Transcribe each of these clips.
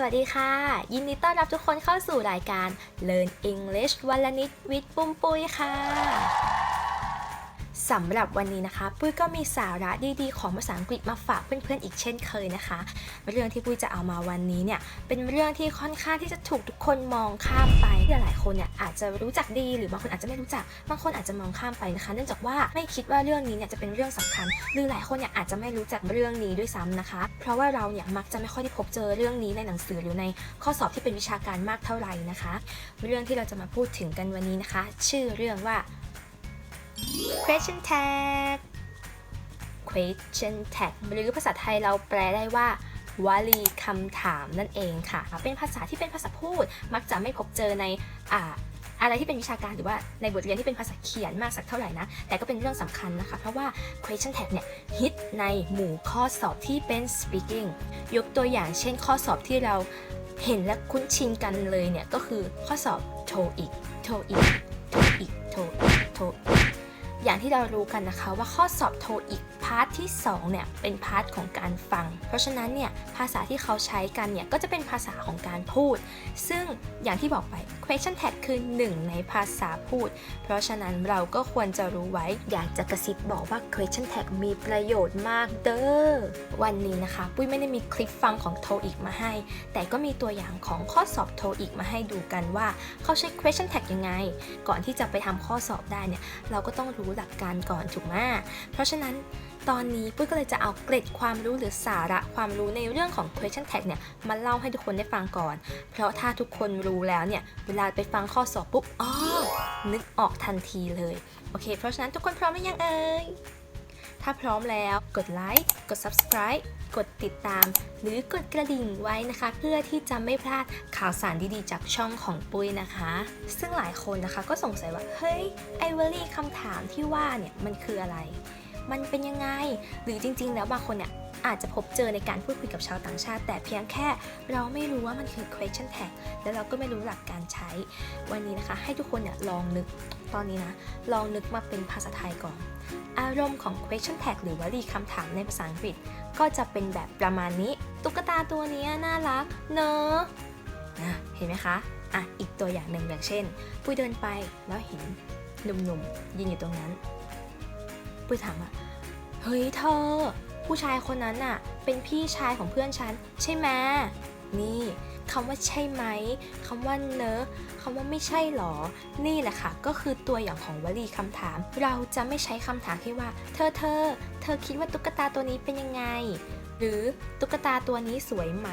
สวัสดีค่ะ ยินดีต้อนรับทุกคนเข้าสู่รายการ Learn English วันละนิดวิดปุ้มปุ้ยค่ะ สำหรับวันนี้นะคะ ปุ้ยก็มีสาระดีๆ ของภาษาอังกฤษมาฝากเพื่อนๆอีกเช่นเคยนะคะ เรื่องที่ปุ้ยจะเอามาวันนี้เนี่ยเป็นเรื่องที่ค่อนข้างที่จะถูกทุกคนมองข้ามไปหลายคนเนี่ยอาจจะรู้จักดีหรือบางคนอาจจะไม่รู้จักบางคนอาจจะมองข้ามไปนะคะ เนื่องจากว่าไม่คิดว่าเรื่องนี้เนี่ยจะเป็นเรื่องสำคัญ หรือหลายคนเนี่ยอาจจะไม่รู้จักเรื่องนี้ด้วยซ้ำนะคะ เพราะว่าเราเนี่ยมักจะไม่ค่อยได้พบเจอเรื่องนี้ในหนังสือหรือในข้อสอบที่เป็นวิชาการมากเท่าไหร่นะคะ เรื่องที่เราจะมาพูดถึงกันวันนี้นะคะ ชื่อเรื่องว่า question tag question tag หรือภาษาไทยเราแปลได้ว่าวลีคำถามนั่นเองค่ะ เป็นภาษาที่เป็นภาษาพูด มักจะไม่พบเจอในอ่าอะไรที่เป็นวิชาการหรือว่าในบทเรียนที่เป็นภาษาเขียนมากสักเท่าไหร่นะ แต่ก็เป็นเรื่องสำคัญนะคะ เพราะว่า question tag เนี่ยฮิตในหมู่ข้อสอบที่เป็น speaking ยกตัวอย่างเช่นข้อสอบที่เราเห็นและคุ้นชินกันเลยเนี่ย ก็คือข้อสอบ TOEIC TOEIC TOEIC ที่เรารู้กันนะคะว่าข้อสอบโทอีการ์ทที่2เนี่ยเป็นพาร์ทของการฟัง เพราะฉะนั้นเนี่ยภาษาที่เขาใช้กันเนี่ยก็จะเป็นภาษาของการพูด ซึ่งอย่างที่บอกไป question tag คือหนึ่งในภาษาพูด เพราะฉะนั้นเราก็ควรจะรู้ไว้ อยากจะกระซิบบอกว่า question tag มีประโยชน์มากเด้อ วันนี้นะคะ ปุ้ยไม่ได้มีคลิปฟังของโทอีกมาให้ แต่ก็มีตัวอย่างของข้อสอบโทอีกมาให้ดูกันว่า เขาใช้ question tag ยังไง ก่อนที่จะไปทำข้อสอบได้เนี่ยเราก็ต้องรู้หลักการก่อนถูกไหมเพราะฉะนั้นตอนนี้ปุ้ยก็เลยจะเอาเกร็ดความรู้หรือสาระความรู้ในเรื่องของ question tag เนี่ยมาเล่าให้ทุกคนได้ฟังก่อน เพราะถ้าทุกคนรู้แล้วเนี่ย เวลาไปฟังข้อสอบปุ๊บอ๋อนึกออกทันทีเลย โอเค เพราะฉะนั้นทุกคนพร้อมหรือยังเอ่ย ถ้าพร้อมแล้วกดไลค์ กด subscribe กดติดตาม หรือกดกระดิ่งไว้นะคะ เพื่อที่จะไม่พลาดข่าวสารดีๆ จากช่องของปุ้ยนะคะ ซึ่งหลายคนนะคะก็สงสัยว่า เฮ้ยไอเวอรี่คำถามที่ว่าเนี่ยมันคืออะไร มันเป็นยังไง หรือจริง ๆ แล้วบางคนเนี่ยอาจจะพบเจอในการพูดคุยกับชาวต่างชาติ แต่เพียงแค่เราไม่รู้ว่ามันคือ question tag แล้วเราก็ไม่รู้หลักการใช้ วันนี้นะคะ ให้ทุกคนเนี่ยลองนึกตอนนี้นะ ลองนึกมาเป็นภาษาไทยก่อน อารมณ์ของ question tag หรือวลีคำถามในภาษาอังกฤษ ก็จะเป็นแบบประมาณนี้ ตุ๊กตาตัวนี้น่ารัก เนอะนะเห็นไหมคะอะอีกตัวอย่างหนึ่งอย่างเช่น ปุ้ยเดินไปแล้วเห็นหนุ่มๆยืนอยู่ตรงนั้น ปุ้ยถามว่าเฮ้ยเธอ ผู้ชายคนนั้นน่ะ เป็นพี่ชายของเพื่อนฉัน ใช่ไหมนี่คำว่าใช่ไหมคำว่าเนอะคำว่าไม่ใช่หรอ นี่แหละค่ะ ก็คือตัวอย่างของวลีคำถาม เราจะไม่ใช้คำถามที่ว่า เธอเธอ เธอคิดว่าตุ๊กตาตัวนี้เป็นยังไง หรือตุ๊กตาตัวนี้สวยไหม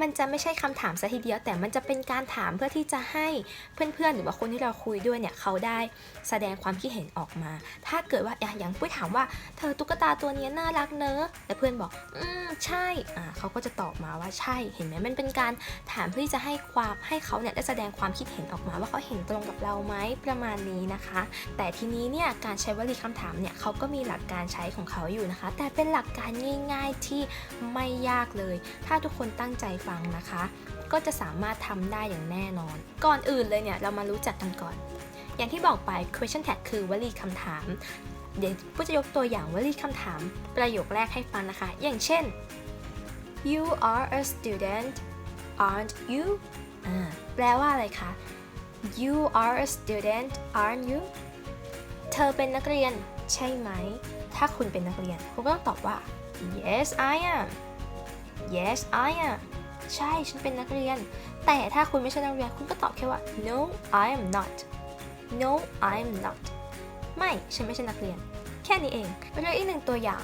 มันจะไม่ใช่คำถามซะทีเดียว แต่มันจะเป็นการถามเพื่อที่จะให้เพื่อนๆ หรือว่าคนที่เราคุยด้วยเนี่ยเขาได้แสดงความคิดเห็นออกมา ถ้าเกิดว่าอย่างอย่างปุ้ยถามว่า เธอตุ๊กตาตัวนี้น่ารักเนอะแต่เพื่อนบอก อืมใช่อ่าเขาก็จะตอบมาว่าใช่เห็นไหมมันเป็นการถามเพื่อที่จะให้ความให้เขาเนี่ยได้แสดงความคิดเห็นออกมา ว่าเขาเห็นตรงกับเราไหมประมาณนี้นะคะ แต่ทีนี้เนี่ยการใช้วลีคำถามเนี่ยเขาก็มีหลักการใช้ของเขาอยู่นะคะ แต่เป็นหลักการง่าย ๆที่ไม่ยากเลย ถ้าทุกคนตั้งใจฟังนะคะ ก็จะสามารถทำได้อย่างแน่นอน ก่อนอื่นเลยเนี่ยเรามารู้จักกันก่อน อย่างที่บอกไป question tag คือวลีคำถาม เดี๋ยวผู้จะยกตัวอย่างวลีคำถาม ประโยคแรกให้ฟังนะคะ อย่างเช่น you are a student aren't you แปลว่าอะไรคะ you are a student aren't you เธอเป็นนักเรียนใช่ไหม ถ้าคุณเป็นนักเรียน คุณก็ต้องตอบว่า yes I am yes I am ใช่ฉันเป็นนักเรียน แต่ถ้าคุณไม่ใช่นักเรียนคุณก็ตอบแค่ว่า no I am not no I am not ไม่ฉันไม่ใช่นักเรียน แค่นี้เองหรืออีกหนึ่งตัวอย่าง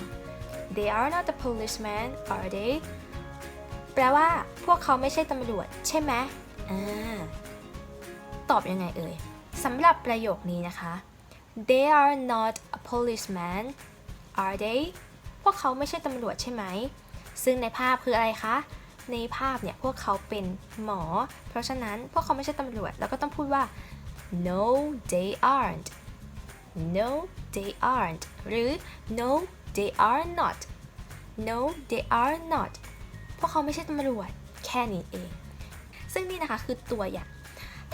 they are not a policeman are they แปลว่าพวกเขาไม่ใช่ตำรวจ ใช่ไหมอ่าตอบยังไงเอ่ยสำหรับประโยคนี้นะคะ they are not a policeman are they พวกเขาไม่ใช่ตำรวจใช่ไหม ซึ่งในภาพคืออะไรคะ ในภาพเนี่ยพวกเขาเป็นหมอ เพราะฉะนั้นพวกเขาไม่ใช่ตำรวจแล้วก็ต้องพูดว่า no they aren't no they aren't หรือ no they are not no they are not พวกเขาไม่ใช่ตำรวจแค่นี้เอง ซึ่งนี่นะคะคือตัวอย่าง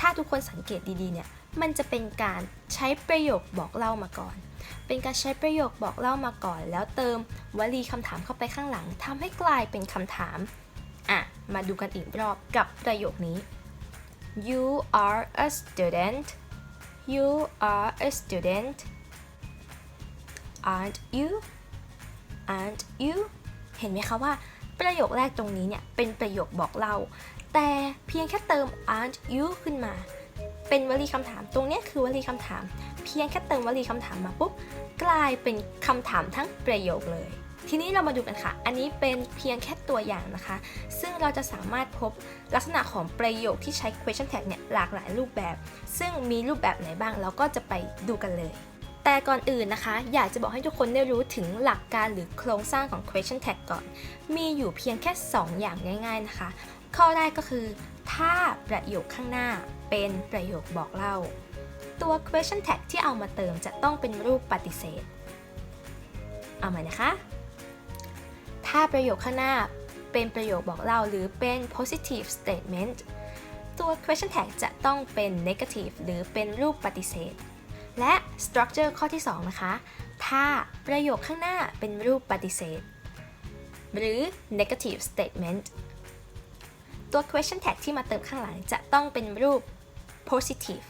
ถ้าทุกคนสังเกตดีๆเนี่ย มันจะเป็นการใช้ประโยคบอกเล่ามาก่อน เป็นการใช้ประโยคบอกเล่ามาก่อน แล้วเติมวลีคำถามเข้าไปข้างหลังทำให้กลายเป็นคำถาม อะ มาดูกันอีกรอบกับประโยคนี้ You are a student You are a student aren't you aren't you เห็นไหมคะว่าประโยคแรกตรงนี้เนี่ยเป็นประโยคบอกเล่าแต่เพียงแค่เติม aren't you ขึ้นมา เป็นวลีคำถามตรงนี้คือวลีคำถาม เพียงแค่เติมวลีคำถามมาปุ๊บกลายเป็นคำถามทั้งประโยคเลย ทีนี้เรามาดูกันค่ะ อันนี้เป็นเพียงแค่ตัวอย่างนะคะ ซึ่งเราจะสามารถพบลักษณะของประโยคที่ใช้ question tag เนี่ยหลากหลายรูปแบบ ซึ่งมีรูปแบบไหนบ้างเราก็จะไปดูกันเลย แต่ก่อนอื่นนะคะ อยากจะบอกให้ทุกคนได้รู้ถึงหลักการหรือโครงสร้างของ question tag ก่อน มีอยู่เพียงแค่ 2 อย่างง่าย ๆนะคะ ข้อแรกก็คือ ถ้าประโยคข้างหน้าเป็นประโยคบอกเล่า ตัว question tag ที่เอามาเติมจะต้องเป็นรูปปฏิเสธ เอาใหม่นะคะ ถ้าประโยคข้างหน้าเป็นประโยคบอกเล่าหรือเป็น positive statement ตัว question tag จะต้องเป็น negative หรือเป็นรูปปฏิเสธ และ structure ข้อที่ 2 นะคะ ถ้าประโยคข้างหน้าเป็นรูปปฏิเสธ หรือ negative statement ตัว question tag ที่มาเติมข้างหลังจะต้องเป็นรูป positive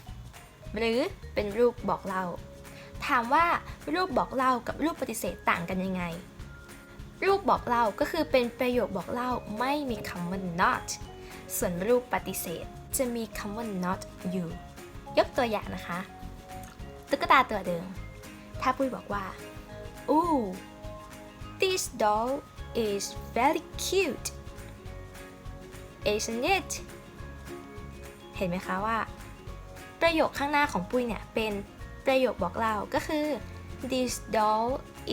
หรือเป็นรูปบอกเล่า ถามว่ารูปบอกเล่ากับรูปปฏิเสธต่างกันยังไง รูปบอกเล่าก็คือเป็นประโยคบอกเล่าไม่มีคำว่า not ส่วนรูปปฏิเสธ จะมีคำว่า not you ยกตัวอย่างนะคะ ตุ๊กตาตัวเดิม ถ้าปุ้ยบอกว่า Ooh this doll is very cute isn't it เห็นไหมคะว่า ประโยคข้างหน้าของปุ้ยเนี่ยเป็นประโยคบอกเล่าก็คือ this doll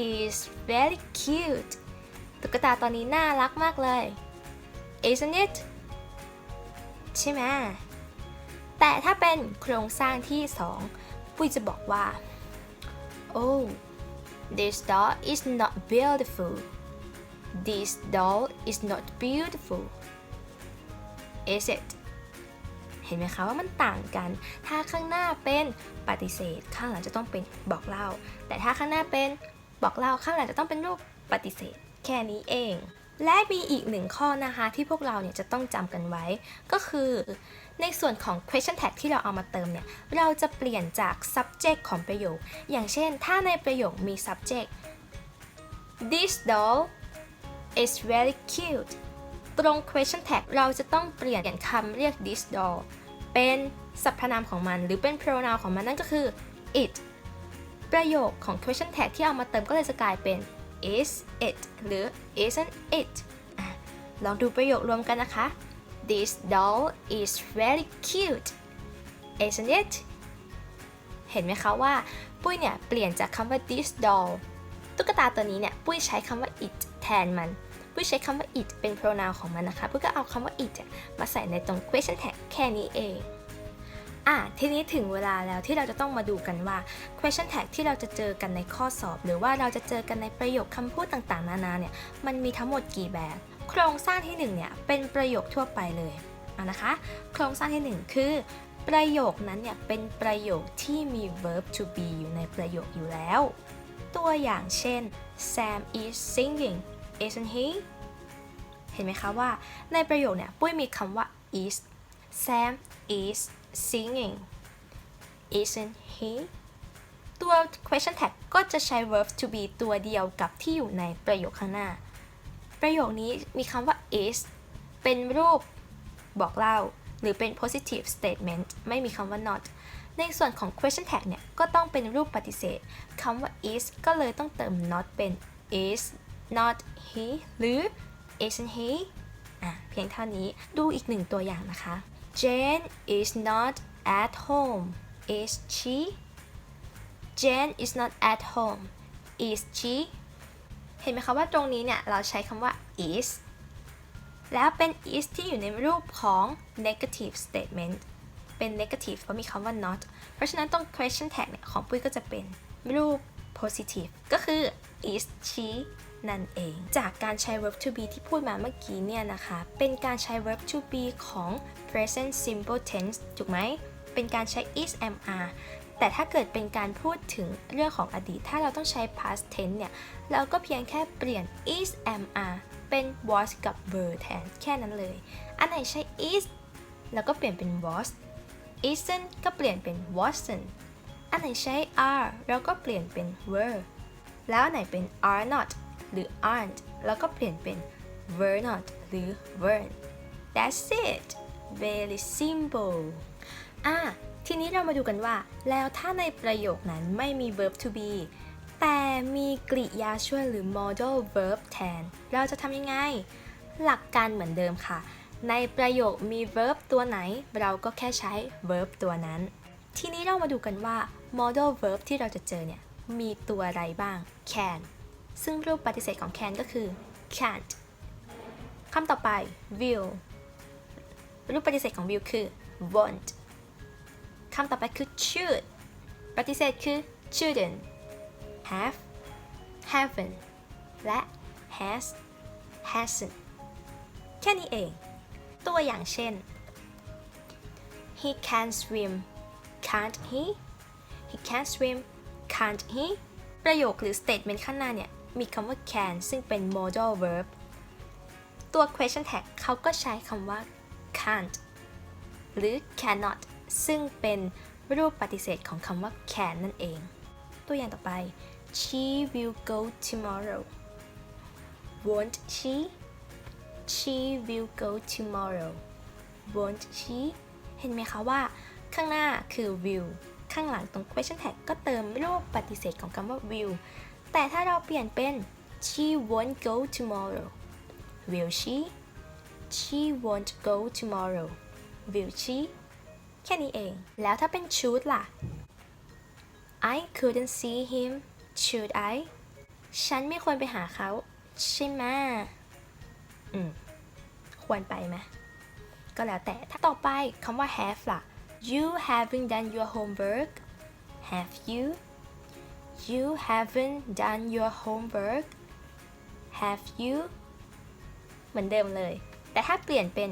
is very cute ตุ๊กตาตอนนี้น่ารักมากเลย isn't it ใช่ไหมแต่ถ้าเป็นโครงสร้างที่ 2 ปุ้ยจะบอกว่า oh this doll is not beautiful this doll is not beautiful is it เห็นไหมคะว่ามันต่างกัน ถ้าข้างหน้าเป็นปฏิเสธ ข้างหลังจะต้องเป็นบอกเล่า แต่ถ้าข้างหน้าเป็นบอกเล่า ข้างหลังจะต้องเป็นรูปปฏิเสธ แค่นี้เอง และมีอีกหนึ่งข้อนะคะที่พวกเราเนี่ยจะต้องจำกันไว้ ก็คือในส่วนของ question tag ที่เราเอามาเติมเนี่ย เราจะเปลี่ยนจาก subject ของประโยค อย่างเช่น ถ้าในประโยคมี subject this doll is very cute ตรง question tag เราจะต้องเปลี่ยนคำเรียก this doll เป็นสรรพนามของมัน หรือเป็น pronoun ของมันนั่นก็คือ it ประโยคของ question tag ที่เอามาเติมก็เลยจะกลายเป็น is it หรือ isn't it ลองดูประโยครวมกันนะคะ This doll is very cute isn't it เห็นไหมคะว่า ปุ้ยเนี่ย เปลี่ยนจากคำว่า this doll ตุ๊กตาตัวนี้เนี่ย ปุ้ยใช้คำว่า it แทนมัน ปุ้ยใช้คำว่า it เป็น pronoun ของมันนะคะ ปุ้ยก็เอาคำว่า it มาใส่ในตรง question tag แค่นี้เอง อะทีนี้ถึงเวลาแล้วที่เราจะต้องมาดูกันว่า question tag ที่เราจะเจอกันในข้อสอบ หรือว่าเราจะเจอกันในประโยคคำพูดต่างๆ นานาเนี่ยมันมีทั้งหมดกี่แบบ โครงสร้างที่หนึ่งเนี่ยเป็นประโยคทั่วไปเลยเอานะคะ โครงสร้างที่หนึ่งคือ ประโยคนั้นเนี่ยเป็นประโยคที่มี verb to be อยู่ในประโยคอยู่แล้ว ตัวอย่างเช่น Sam is singing isn't he เห็นไหมคะว่าในประโยคเนี่ยปุ้ยมีคำว่า is Sam is singing isn't he ตัว question tag ก็จะใช้ verb to be ตัวเดียวกับที่อยู่ในประโยคข้างหน้า ประโยคนี้มีคำว่า is เป็นรูปบอกเล่า หรือเป็น positive statement ไม่มีคำว่า not ในส่วนของ question tag เนี่ย ก็ต้องเป็นรูปปฏิเสธคำว่า is ก็เลยต้องเติม not เป็น is not he หรือ isn't he อะ เพียงเท่านี้ ดูอีกหนึ่งตัวอย่างนะคะ Jane is not at home is she Jane is not at home is she เห็นไหมคะว่าตรงนี้เนี่ย เราใช้คำว่า is แล้วเป็น is ที่อยู่ในรูปของ negative statement เป็น negative เพราะมีคำว่า not เพราะฉะนั้นตรง question tag เนี่ย ของปุ้ยก็จะเป็นรูป positive ก็คือ is she นั่นเอง จากการใช้ verb to be ที่พูดมาเมื่อกี้เนี่ยนะคะ เป็นการใช้ verb to be ของ present simple tense ถูกไหม เป็นการใช้ is am are แต่ถ้าเกิดเป็นการพูดถึงเรื่องของอดีต ถ้าเราต้องใช้ past tense เนี่ย เราก็เพียงแค่เปลี่ยน is am are เป็น was กับ were แทน แค่นั้นเลย อันไหนใช้ is แล้วก็เปลี่ยนเป็น was isn't ก็เปลี่ยนเป็น wasn't อันไหนใช้ are เราก็เปลี่ยนเป็น were แล้วอันไหนเป็น are not หรือ aren't แล้วก็เปลี่ยนเป็น were not หรือ weren't that's it very simple อะทีนี้เรามาดูกันว่า แล้วถ้าในประโยคนั้นไม่มี verb to be แต่มีกริยาช่วยหรือ modal verb แทน เราจะทำยังไง หลักการเหมือนเดิมค่ะ ในประโยคมี verb ตัวไหน เราก็แค่ใช้ verb ตัวนั้น ทีนี้เรามาดูกันว่า modal verb ที่เราจะเจอเนี่ย มีตัวอะไรบ้าง can ซึ่งรูปปฏิเสธของ can ก็คือ can't คำต่อไป will รูปปฏิเสธของ will คือ won't คำต่อไปคือ should ปฏิเสธคือ shouldn't have haven't และ has hasn't แค่นี้เอง ตัวอย่างเช่น he can swim can't he he can swim can't he ประโยคหรือ statement ข้างหน้าเนี่ย มีคำว่า can ซึ่งเป็น modal verb ตัว question tag เขาก็ใช้คำว่า can't หรือ cannot ซึ่งเป็นรูปปฏิเสธของคำว่า can นั่นเอง ตัวอย่างต่อไป she will go tomorrow won't she she will go tomorrow won't she เห็นไหมคะว่า ข้างหน้าคือ will ข้างหลังตรง question tag ก็เติมรูปปฏิเสธของคำว่า will แต่ถ้าเราเปลี่ยนเป็น she won't go tomorrow will she she won't go tomorrow will she แค่นี้เอง แล้วถ้าเป็น should ล่ะ I couldn't see him should I ฉันไม่ควรไปหาเขาใช่ไหมอืม ควรไปไหมก็แล้วแต่ ถ้าต่อไปคำว่า have ล่ะ you haven't done your homework have you you haven't done your homework have you เหมือนเดิมเลย แต่ถ้าเปลี่ยนเป็น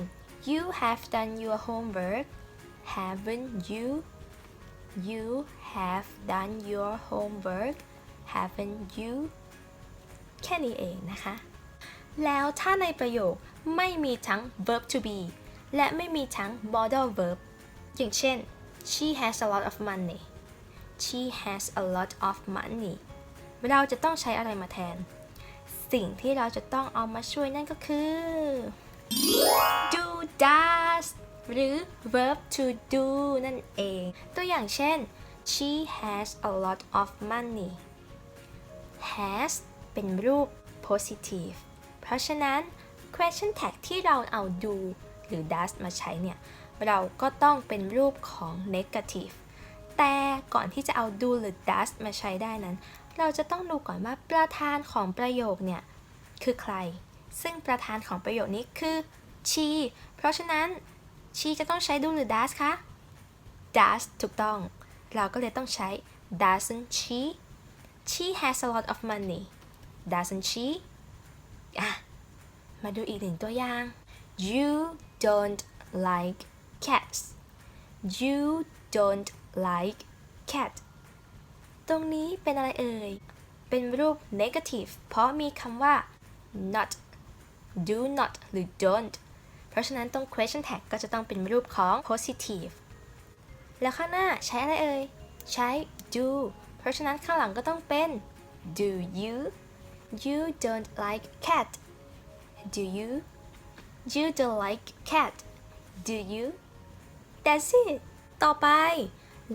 you have done your homework haven't you you have done your homework haven't you แค่นี้เองนะคะ แล้วถ้าในประโยคไม่มีทั้ง verb to be และไม่มีทั้ง modal verb อย่างเช่น she has a lot of money she has a lot of money เราจะต้องใช้อะไรมาแทน สิ่งที่เราจะต้องเอามาช่วยนั่นก็คือ do does หรือ verb to do นั่นเอง ตัวอย่างเช่น she has a lot of money has เป็นรูป positive เพราะฉะนั้น question tag ที่เราเอา do หรือ does มาใช้เนี่ย เราก็ต้องเป็นรูปของ negative แต่ก่อนที่จะเอา do หรือ does มาใช้ได้นั้น เราจะต้องดูก่อนว่าประธานของประโยคเนี่ย คือใคร ซึ่งประธานของประโยคนี้คือ she เพราะฉะนั้น she จะต้องใช้ do หรือ does คะ does ถูกต้อง เราก็เลยต้องใช้ doesn't she she has a lot of money doesn't she อะ มาดูอีกหนึ่งตัวอย่าง you don't like cats you don't like cat ตรงนี้เป็นอะไรเอ่ย เป็นรูป negative เพราะมีคำว่า not do not หรือ don't เพราะฉะนั้นตรง question tag ก็จะต้องเป็นรูปของ positive แล้วข้างหน้าใช้อะไรเอ่ย ใช้ do เพราะฉะนั้นข้างหลังก็ต้องเป็น do you you don't like cat do you you don't like cat do you that's it ต่อไป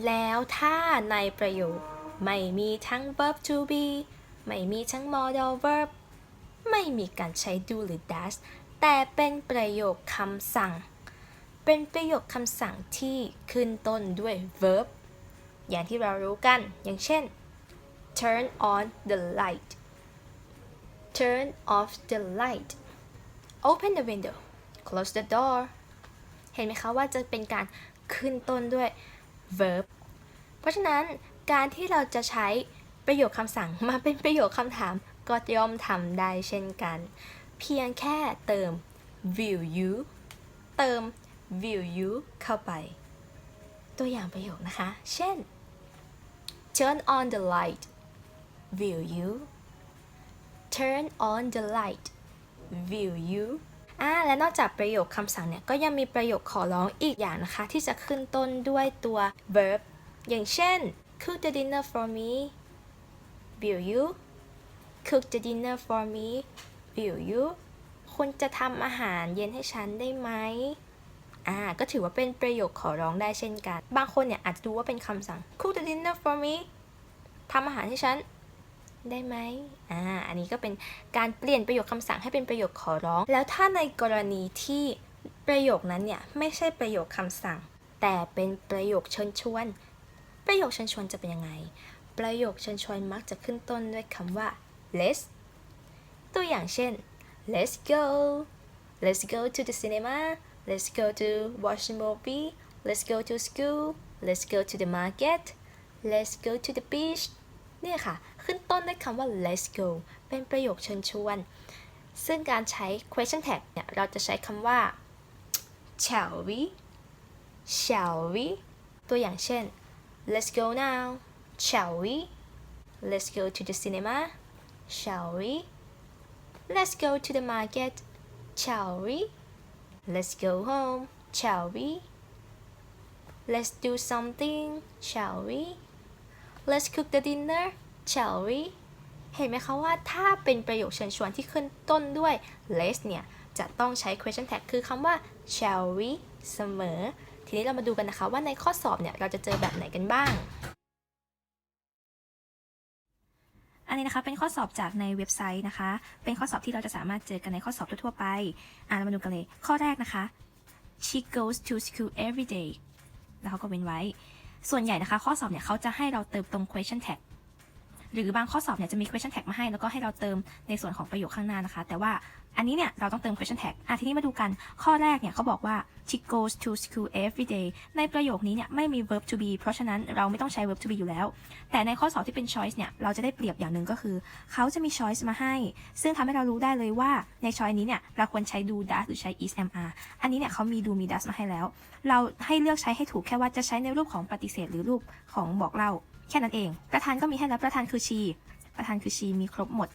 แล้วถ้าในประโยค ไม่มีทั้ง verb to be ไม่มีทั้ง modal verb ไม่มีการใช้ do หรือ does แต่เป็นประโยคคำสั่ง เป็นประโยคคำสั่งที่ขึ้นต้นด้วย verb อย่างที่เรารู้กัน อย่างเช่น turn on the light turn off the light open the window close the door เห็นไหมคะว่าจะเป็นการขึ้นต้นด้วย verb เพราะฉะนั้นการที่เราจะใช้ประโยคคำสั่งมาเป็นประโยคคำถามก็ย่อมทำได้เช่นกัน เพียงแค่เติม will you เติม will you เข้าไป ตัวอย่างประโยคนะคะ เช่น turn on the light will you turn on the light will you อ่าและนอกจากประโยคคำสั่งเนี่ยก็ยังมีประโยคขอร้องอีกอย่างนะคะ ที่จะขึ้นต้นด้วยตัว verb อย่างเช่น cook the dinner for me will you cook the dinner for me will you คุณจะทำอาหารเย็นให้ฉันได้ไหมอ่าก็ถือว่าเป็นประโยคขอร้องได้เช่นกัน บางคนเนี่ยอาจจะดูว่าเป็นคำสั่ง cook the dinner for me ทำอาหารให้ฉัน ได้ไหมอ่า อันนี้ก็เป็นการเปลี่ยนประโยคคำสั่งให้เป็นประโยคขอร้อง แล้วถ้าในกรณีที่ประโยคนั้นเนี่ยไม่ใช่ประโยคคำสั่ง แต่เป็นประโยคเชิญชวน ประโยคเชิญชวนจะเป็นยังไง ประโยคเชิญชวนมักจะขึ้นต้นด้วยคำว่า let's ตัวอย่างเช่น let's go let's go to the cinema let's go to watch a movie let's go to school let's go to the market let's go to the beach เนี่ยค่ะ ขึ้นต้นด้วยคำว่า let's go เป็นประโยคเชิญชวน ซึ่งการใช้ question tag เนี่ย เราจะใช้คำว่า shall we shall we ตัวอย่างเช่น let's go now shall we let's go to the cinema shall we let's go to the market shall we let's go home shall we let's do something shall we let's cook the dinner shall we เห็นไหมคะว่าถ้าเป็นประโยคเชิญชวนที่ขึ้นต้นด้วย let's เนี่ยจะต้องใช้ question tag คือคำว่า shall we เสมอ ทีนี้เรามาดูกันนะคะว่าในข้อสอบเนี่ยเราจะเจอแบบไหนกันบ้าง อันนี้นะคะเป็นข้อสอบจากในเว็บไซต์นะคะ เป็นข้อสอบที่เราจะสามารถเจอกันในข้อสอบทั่วๆไป อ่าเรามาดูกันเลย ข้อแรกนะคะ she goes to school every day แล้วเขาก็เว้นไว้ ส่วนใหญ่นะคะ ข้อสอบเนี่ยเขาจะให้เราเติมตรง question tag หรือบางข้อสอบเนี่ยจะมี question tag มาให้ แล้วก็ให้เราเติมในส่วนของประโยคข้างหน้านะคะ แต่ว่าอันนี้เนี่ยเราต้องเติม question tag อะทีนี้มาดูกันข้อแรกเนี่ยเขาบอกว่า she goes to school every day ในประโยคนี้เนี่ยไม่มี verb to be เพราะฉะนั้นเราไม่ต้องใช้ verb to be อยู่แล้ว แต่ในข้อสอบที่เป็น choice เนี่ยเราจะได้เปรียบอย่างหนึ่งก็คือ เขาจะมี choice มาให้ ซึ่งทำให้เรารู้ได้เลยว่าใน choice นี้เนี่ยเราควรใช้ do does หรือใช้ is am are อันนี้เนี่ยเขามี do มี does มาให้แล้ว เราให้เลือกใช้ให้ถูกแค่ว่าจะใช้ในรูปของปฏิเสธ หรือรูปของบอกเล่า แค่นั้นเอง ประธานก็มีให้แล้วประธานคือ she ประธานคือ she มีครบหมด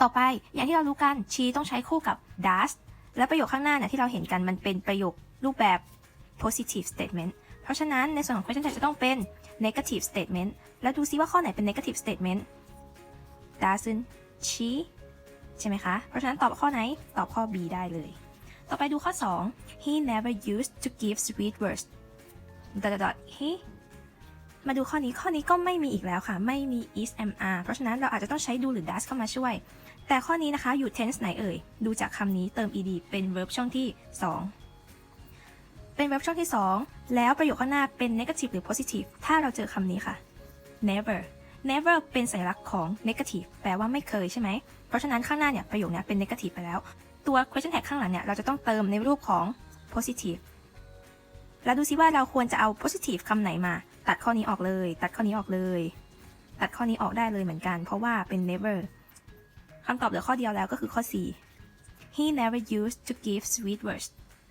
ต่อไปอย่างที่เรารู้กัน she ต้องใช้คู่กับ does และประโยคข้างหน้าเนี่ยที่เราเห็นกันมันเป็นประโยครูปแบบ positive statement เพราะฉะนั้นในส่วนของ question จะต้องเป็น negative statement แล้วดูซิว่าข้อไหนเป็น negative statement doesn't she ใช่ไหมคะ เพราะฉะนั้นตอบข้อไหน ตอบข้อ B ได้เลย ต่อไปดูข้อ 2 he never used to give sweet words dot dot dot he มาดูข้อนี้ข้อนี้ก็ไม่มีอีกแล้วค่ะ ไม่มี is am are เพราะฉะนั้นเราอาจจะต้องใช้ do หรือ does เข้ามาช่วย แต่ข้อนี้นะคะอยู่ tense ไหนเอ่ย ดูจากคำนี้เติม ed เป็น verb ช่องที่ 2 เป็น verb ช่องที่ 2 แล้วประโยคข้างหน้าเป็น negative หรือ positive ถ้าเราเจอคำนี้ค่ะ never never เป็นสัญลักษณ์ของ negative แปลว่าไม่เคยใช่ไหม เพราะฉะนั้นข้างหน้าเนี่ยประโยคนี้เป็น negative ไปแล้ว ตัว question tag ข้างหลังเนี่ยเราจะต้องเติมในรูปของ positive แล้วดูซิว่าเราควรจะเอา positive คำไหนมา ตัดข้อนี้ออกเลย ตัดข้อนี้ออกเลย ตัดข้อนี้ออกได้เลยเหมือนกัน เพราะว่าเป็น never คำตอบเหลือข้อเดียวแล้วก็คือข้อ 4 he never used to give sweet words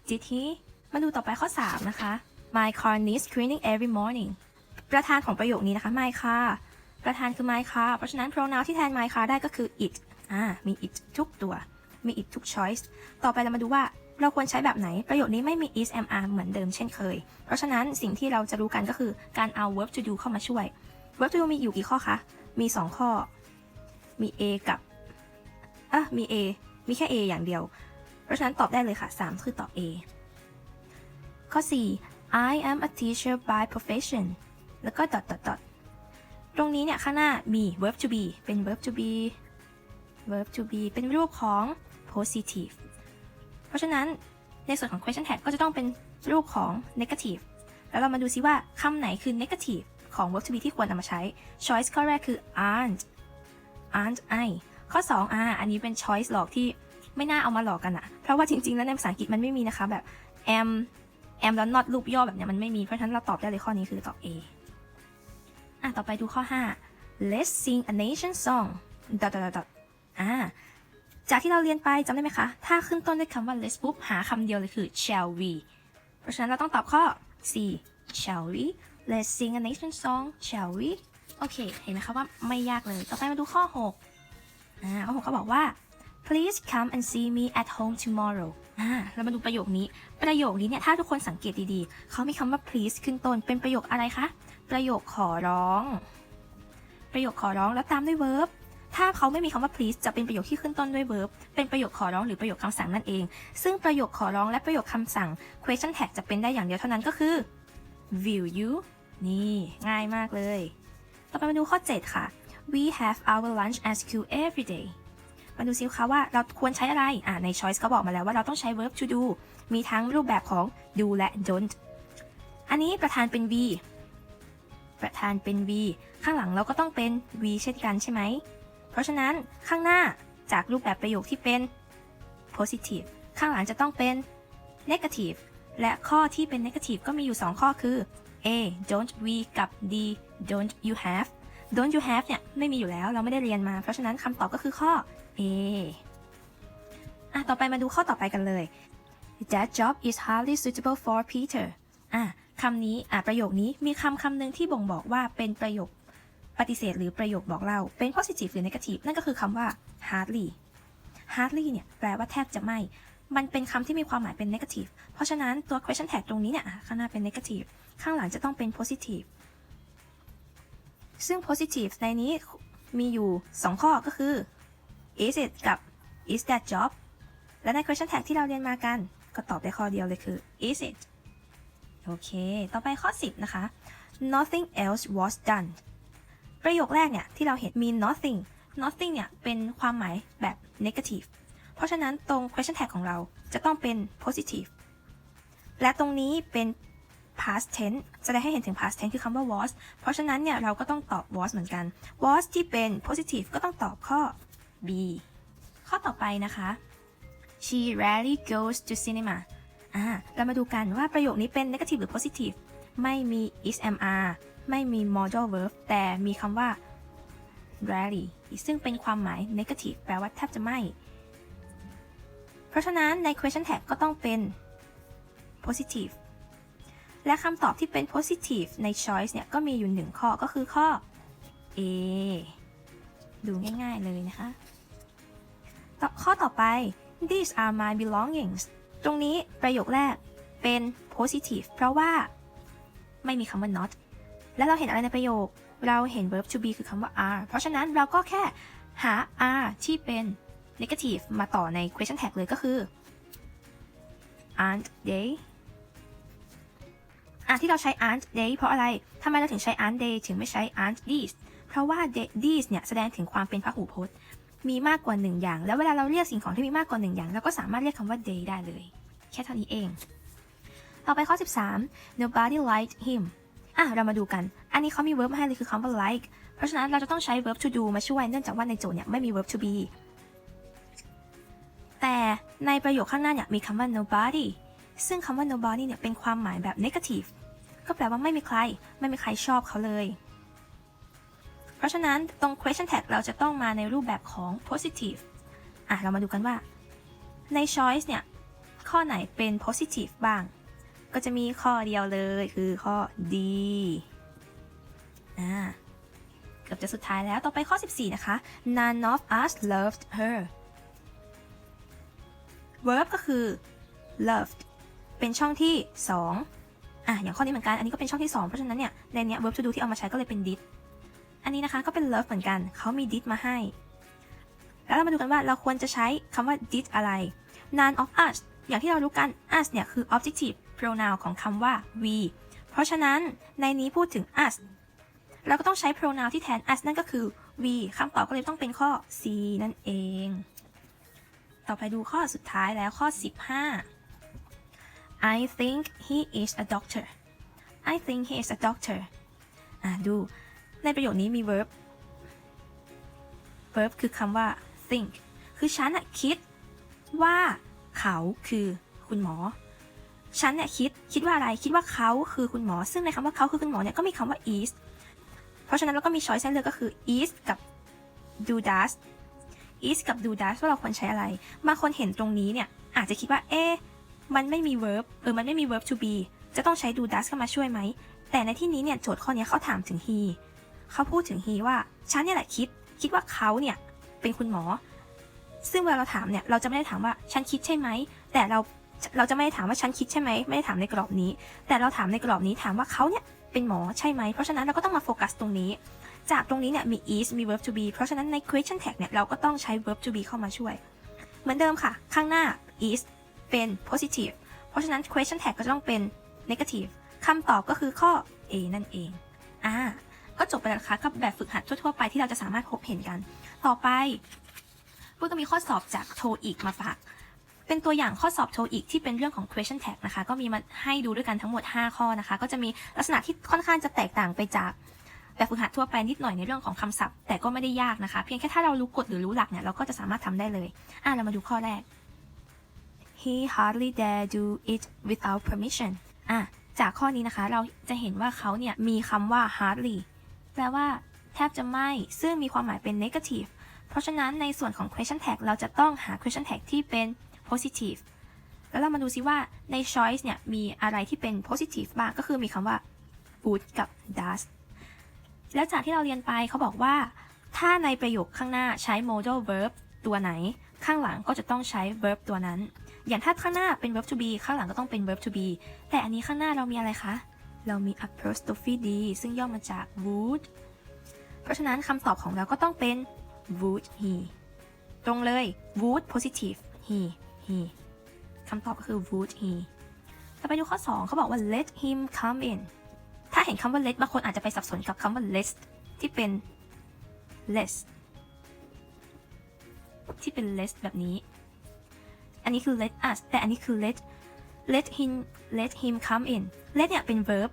did he มาดูต่อไปข้อ 3 นะคะ my car needs cleaning every morning ประธานของประโยคนี้นะคะ my car ประธานคือ my car เพราะฉะนั้น pronoun ที่แทน my car ได้ก็คือ it อ่า มี it ทุกตัว มี it ทุก choice ต่อไปเรามาดูว่า เราควรใช้แบบไหน ประโยคนี้ไม่มี is am are เหมือนเดิมเช่นเคย เพราะฉะนั้นสิ่งที่เราจะรู้กันก็คือการเอา verb to do เข้ามาช่วย verb to do มีอยู่กี่ข้อคะ มี 2 ข้อ มี a กับอะมี a มีแค่ a อย่างเดียว เพราะฉะนั้นตอบได้เลยค่ะ 3 คือตอบ a ข้อ 4 I am a teacher by profession แล้วก็ dot dot dot ตรงนี้เนี่ยข้างหน้ามี verb to be เป็น verb to be verb to be เป็นรูปของ positive เพราะฉะนั้นในส่วนของ question tag ก็จะต้องเป็นรูปของ negative แล้วเรามาดูซิว่าคำไหนคือ negative ของ verb to be ที่ควรนำมาใช้ choice ข้อแรกคือ aren't aren't I ข้อ 2 อ่า อันนี้เป็น choice หลอกที่ไม่น่าเอามาหลอกกันอะเพราะว่าจริง ๆ แล้วในภาษาอังกฤษมันไม่มีนะคะแบบ am am แล้ว not รูปย่อแบบเนี้ยมันไม่มี เพราะฉะนั้นเราตอบได้เลยข้อนี้คือตอบ A อะ ต่อไปดูข้อ 5 let's sing a nation song dot dot dot อ่า จากที่เราเรียนไปจำได้ไหมคะ ถ้าขึ้นต้นด้วยคำว่า let's ปุ๊บหาคำเดียวเลยคือ shall we เพราะฉะนั้นเราต้องตอบข้อ C shall we let's sing a nation song shall we โอเค เห็นไหมคะว่าไม่ยากเลย ต่อไปมาดูข้อ 6 อ่า ข้อ 6 เขาบอกว่า please come and see me at home tomorrow อ่า เรามาดูประโยคนี้ ประโยคนี้เนี่ย ถ้าทุกคนสังเกตดีๆ เขามีคำว่า please ขึ้นต้น เป็นประโยคอะไรคะ ประโยคขอร้อง ประโยคขอร้องแล้วตามด้วย verb ถ้าเขาไม่มีคำว่า please จะเป็นประโยคที่ขึ้นต้นด้วย verb เป็นประโยคขอร้องหรือประโยคคำสั่งนั่นเอง ซึ่งประโยคขอร้องและประโยคคำสั่ง question tag จะเป็นได้อย่างเดียวเท่านั้นก็คือ will you นี่ง่ายมากเลย ต่อไปมาดูข้อ 7 ค่ะ we have our lunch at school every day มาดูซิคะว่าเราควรใช้อะไร อ่าใน choice ก็บอกมาแล้วว่าเราต้องใช้ verb to do มีทั้งรูปแบบของ do และ don't อันนี้ประธานเป็น v ประธานเป็น v ข้างหลังเราก็ต้องเป็น v เช่นกันใช่ไหม เพราะฉะนั้นข้างหน้าจากรูปแบบประโยคที่เป็น positive ข้างหลังจะต้องเป็น negative และข้อที่เป็น negative ก็มีอยู่ 2 ข้อคือ A don't we กับ D don't you have don't you have เนี่ยไม่มีอยู่แล้วเราไม่ได้เรียนมา เพราะฉะนั้นคำตอบก็คือข้อ A อะต่อไปมาดูข้อต่อไปกันเลย That job is hardly suitable for Peter อะคำนี้อะประโยคนี้มีคำคำหนึ่งที่บ่งบอกว่าเป็นประโยค ปฏิเสธหรือประโยคบอกเล่า เป็น positive หรือ negative นั่นก็คือคำว่า hardly hardly เนี่ยแปลว่าแทบจะไม่ มันเป็นคำที่มีความหมายเป็น negative เพราะฉะนั้นตัว question tag ตรงนี้เนี่ยข้างหน้าเป็น negative ข้างหลังจะต้องเป็น positive ซึ่ง positive ในนี้มีอยู่ 2 ข้อก็คือ is it กับ is that job และใน question tag ที่เราเรียนมากัน ก็ตอบได้ข้อเดียวเลยคือ is it โอเค ต่อไปข้อ 10 นะคะ nothing else was done ประโยคแรกเนี่ยที่เราเห็นมี nothing nothing เนี่ยเป็นความหมายแบบ negative เพราะฉะนั้นตรง question tag ของเราจะต้องเป็น positive และตรงนี้เป็น past tense แสดงให้เห็นถึง past tense คือคำว่า was เพราะฉะนั้นเนี่ยเราก็ต้องตอบ was เหมือนกัน was ที่เป็น positive ก็ต้องตอบข้อ B ข้อต่อไปนะคะ she rarely goes to cinema อ่าเรามาดูกันว่าประโยคนี้เป็น negative หรือ positive ไม่มี is mr ไม่มี modal verb แต่มีคำว่า rarely ซึ่งเป็นความหมาย negative แปลว่าแทบจะไม่ เพราะฉะนั้นใน question tag ก็ต้องเป็น positive และคำตอบที่เป็น positive ใน choice เนี่ย ก็มีอยู่หนึ่งข้อก็คือข้อ A ดูง่ายๆเลยนะคะต่อข้อต่อไป these are my belongings ตรงนี้ประโยคแรกเป็น positive เพราะว่าไม่มีคำว่า not และเราเห็นอะไรในประโยค เราเห็น verb to be คือคำว่า are เพราะฉะนั้นเราก็แค่หา are ที่เป็น negative มาต่อใน question tag เลยก็คือ aren't they อะที่เราใช้ aren't they เพราะอะไร ทำไมเราถึงใช้ aren't they ถึงไม่ใช้ aren't these เพราะว่า they- these เนี่ย แสดงถึงความเป็นพหูพจน์ มีมากกว่าหนึ่งอย่าง แล้วเวลาเราเรียกสิ่งของที่มีมากกว่าหนึ่งอย่าง เราก็สามารถเรียกคำว่า they ได้เลย แค่เท่านี้เอง ต่อไปข้อ 13 nobody liked him อะเรามาดูกัน อันนี้เขามี verb มาให้เลยคือคำว่า like เพราะฉะนั้นเราจะต้องใช้ verb to do มาช่วยเนื่องจากว่าในโจทย์เนี่ยไม่มี verb to be แต่ในประโยคข้างหน้าเนี่ยมีคำว่า nobody ซึ่งคำว่า nobody เนี่ยเป็นความหมายแบบ negative ก็แปลว่าไม่มีใคร ไม่มีใครชอบเขาเลย เพราะฉะนั้นตรง question tag เราจะต้องมาในรูปแบบของ positive อะเรามาดูกันว่าใน choice เนี่ยข้อไหนเป็น positive บ้าง ก็จะมีข้อเดียวเลยคือข้อ D อ่าเกือบจะสุดท้ายแล้วต่อไปข้อ 14 นะคะ none of us loved her verb ก็คือ loved เป็นช่องที่ 2 อะ อย่างข้อนี้เหมือนกัน อันนี้ก็เป็นช่องที่ 2 เพราะฉะนั้นเนี่ยในเนี้ย verb to do ที่เอามาใช้ก็เลยเป็น did อันนี้นะคะก็เป็น love เหมือนกัน เขามี did มาให้ แล้วเรามาดูกันว่าเราควรจะใช้คำว่า did อะไร none of us อย่างที่เรารู้กัน us เนี่ยคือ objective pronoun ของคำว่า we เพราะฉะนั้นในนี้พูดถึง us เราก็ต้องใช้ pronoun ที่แทน us นั่นก็คือ we คำตอบก็เลยต้องเป็นข้อ C นั่นเอง ต่อไปดูข้อสุดท้ายแล้วข้อ 15 I think he is a doctor I think he is a doctor อะดู ในประโยคนี้มี verb verb คือคำว่า think คือฉันอะคิดว่าเขาคือคุณหมอ ฉันเนี่ยคิดคิดว่าอะไรคิดว่าเขาคือคุณหมอ ซึ่งในคำว่าเขาคือคุณหมอเนี่ยก็มีคำว่า is เพราะฉะนั้นเราก็มี choice ให้เลือกก็คือ is กับ do does is กับ do does ว่าเราควรใช้อะไรบางคนเห็นตรงนี้เนี่ยอาจจะคิดว่าเอ๊ะมันไม่มี verb เออมันไม่มี verb to be จะต้องใช้ do does เข้ามาช่วยไหม แต่ในที่นี้เนี่ยโจทย์ข้อนี้เขาถามถึง he เขาพูดถึง he ว่าฉันเนี่ยแหละคิด คิดว่าเขาเนี่ยเป็นคุณหมอ ซึ่งเวลาเราถามเนี่ยเราจะไม่ได้ถามว่าฉันคิดใช่ไหม แต่เรา เราจะไม่ได้ถามว่าฉันคิดใช่ไหมไม่ได้ถามในกรอบนี้ แต่เราถามในกรอบนี้ถามว่าเขาเนี่ยเป็นหมอใช่ไหมเพราะฉะนั้นเราก็ต้องมาโฟกัสตรงนี้ จากตรงนี้เนี่ยมี is มี verb to be เพราะฉะนั้นใน question tag เนี่ยเราก็ต้องใช้ verb to be เข้ามาช่วย เหมือนเดิมค่ะ ข้างหน้า is เป็น positive เพราะฉะนั้น question tag ก็จะต้องเป็น negative คำตอบก็คือข้อ A นั่นเองอ่าก็จบไปแล้วนะคะกับแบบฝึกหัดทั่วๆไปที่เราจะสามารถพบเห็นกัน ต่อไปปุ้ยก็มีข้อสอบจากโทอีกมาฝาก เป็นตัวอย่างข้อสอบโทอีกที่เป็นเรื่องของ question tag นะคะ ก็มีมาให้ดูด้วยกันทั้งหมด 5 ข้อนะคะ ก็จะมีลักษณะที่ค่อนข้างจะแตกต่างไปจากแบบฝึกหัดทั่วไปนิดหน่อยในเรื่องของคำศัพท์ แต่ก็ไม่ได้ยากนะคะ เพียงแค่ถ้าเรารู้กฎหรือรู้หลักเนี่ยเราก็จะสามารถทำได้เลย อะเรามาดูข้อแรก he hardly dare do it without permission อะจากข้อนี้นะคะเราจะเห็นว่าเขาเนี่ยมีคำว่า hardly แปลว่าแทบจะไม่ ซึ่งมีความหมายเป็น negative เพราะฉะนั้นในส่วนของ question tag เราจะต้องหา question tag ที่เป็น positive แล้วเรามาดูซิว่าใน choice เนี่ยมีอะไรที่เป็น positive บ้างก็คือมีคำว่า would กับ does แล้วจากที่เราเรียนไปเขาบอกว่า ถ้าในประโยคข้างหน้าใช้ modal verb ตัวไหน ข้างหลังก็จะต้องใช้ verb ตัวนั้น อย่างถ้าข้างหน้าเป็น verb to be ข้างหลังก็ต้องเป็น verb to be แต่อันนี้ข้างหน้าเรามีอะไรคะ เรามี apostrophe d ซึ่งย่อมาจาก would เพราะฉะนั้นคำตอบของเราก็ต้องเป็น would he ตรงเลย would positive he he คำตอบก็คือ would he ต่อไปดูข้อ 2 เขาบอกว่า let him come in ถ้าเห็นคำว่า let บางคนอาจจะไปสับสนกับคำว่า less ที่เป็น less ที่เป็น less แบบนี้ อันนี้คือ let us แต่อันนี้คือ let let him let him come in let เนี่ยเป็น verb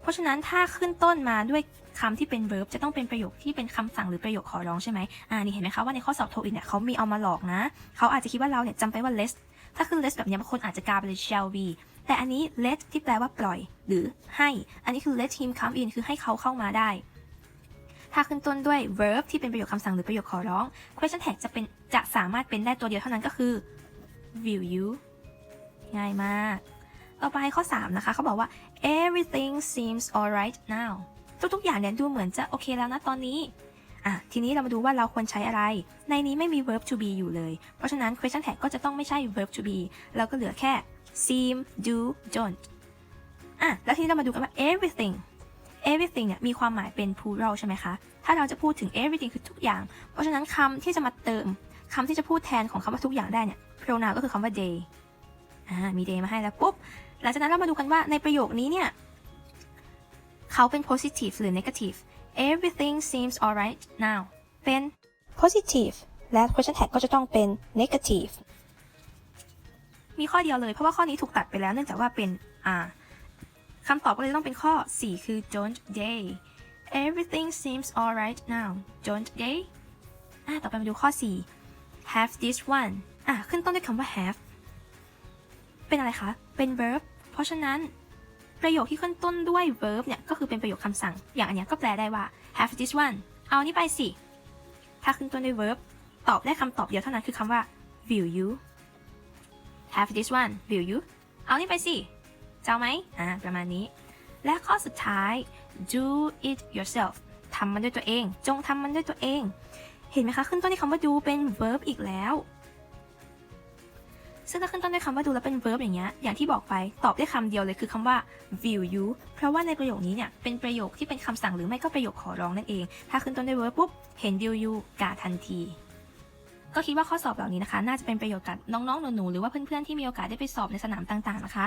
เพราะฉะนั้นถ้าขึ้นต้นมาด้วย คำที่เป็น verb จะต้องเป็นประโยคที่เป็นคำสั่งหรือประโยคขอร้องใช่ไหมอ่านี่เห็นไหมคะว่าในข้อสอบโทอีกเนี่ยเขามีเอามาหลอกนะ เขาอาจจะคิดว่าเราเนี่ยจำไปว่า let ถ้าขึ้น let แบบนี้บางคนอาจจะกลายไปเลย shall be แต่อันนี้ let ที่แปลว่าปล่อย หรือให้ อันนี้คือ let him come in คือให้เขาเข้ามาได้ ถ้าขึ้นต้นด้วย verb ที่เป็นประโยคคำสั่งหรือประโยคขอร้อง question tag จะเป็นจะสามารถเป็นได้ตัวเดียวเท่านั้นก็คือ will you ง่ายมาก ต่อไปข้อ 3 นะคะ เขาบอกว่า everything seems alright now ทุกๆ อย่างเนี่ยดูเหมือนจะโอเคแล้วนะตอนนี้อะทีนี้เรามาดูว่าเราควรใช้อะไร ในนี้ไม่มี verb to be อยู่เลย เพราะฉะนั้น question tag ก็จะต้องไม่ใช่ verb to be เราก็เหลือแค่ seem do don't อะแล้วทีนี้เรามาดูกันว่า everything everything เนี่ยมีความหมายเป็น plural ใช่ไหมคะ ถ้าเราจะพูดถึง everything คือทุกอย่าง เพราะฉะนั้นคำที่จะมาเติมคำที่จะพูดแทนของคำว่าทุกอย่างได้เนี่ย pronoun ก็คือคำว่า day อ่ามี day มาให้แล้วปุ๊บ หลังจากนั้นเรามาดูกันว่าในประโยคนี้เนี่ย เขาเป็น positive หรือ negative everything seems alright now เป็น positive และ question tag ก็จะต้องเป็น negative มีข้อเดียวเลยเพราะว่าข้อนี้ถูกตัดไปแล้วเนื่องจากว่าเป็นอ่าคำตอบก็เลยต้องเป็นข้อ 4 คือ don't they everything seems alright now don't they อ่าต่อไปมาดูข้อ 4 have this one อะขึ้นต้นด้วยคำว่า have เป็นอะไรคะ เป็น verb เพราะฉะนั้น ประโยคที่ขึ้นต้นด้วย verb เนี่ยก็คือเป็นประโยคคำสั่ง อย่างอันเนี้ยก็แปลได้ว่า have this one เอานี่ไปสิ ถ้าขึ้นต้นด้วย verb ตอบได้คำตอบเดียวเท่านั้นคือคำว่า will you have this one will you เอานี่ไปสิจะเอาไหมอ่าประมาณนี้ และข้อสุดท้าย do it yourself ทำมันด้วยตัวเอง จงทำมันด้วยตัวเอง เห็นไหมคะ ขึ้นต้นด้วยคำว่า do เป็น verb อีกแล้ว ซึ่งถ้าขึ้นต้นด้วยคำว่าดูแล้วเป็น verb อย่างเงี้ย อย่างที่บอกไป ตอบได้คำเดียวเลยคือคำว่า view you เพราะว่าในประโยคนี้เนี่ยเป็นประโยคที่เป็นคำสั่งหรือไม่ก็ประโยคขอร้องนั่นเอง ถ้าขึ้นต้นด้วย verb ปุ๊บ เห็น view you กาทันที ก็คิดว่าข้อสอบเหล่านี้นะคะ น่าจะเป็นประโยชน์กับน้องๆหนูๆหรือว่าเพื่อนๆที่มีโอกาสได้ไปสอบในสนามต่างๆนะคะ